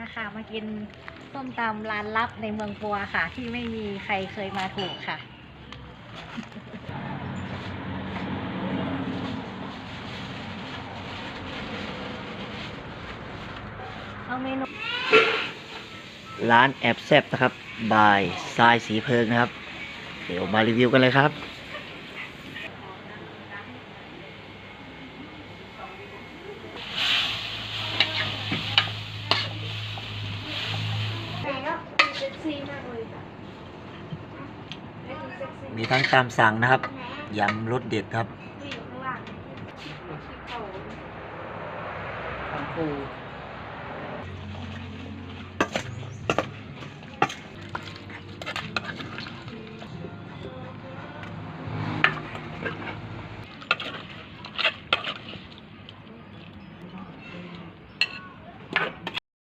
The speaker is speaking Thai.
นะคะ มากินส้มตำร้านลับในเมืองปัวค่ะ ที่ไม่มีใครเคยมาถูกค่ะ เอาเมนูร้านแอบแซบนะครับ บายทรายสีเพิงนะครับ เดี๋ยวมารีวิวกันเลยครับ มีทั้งตามสั่งนะครับยำรสเด็ดครับของปู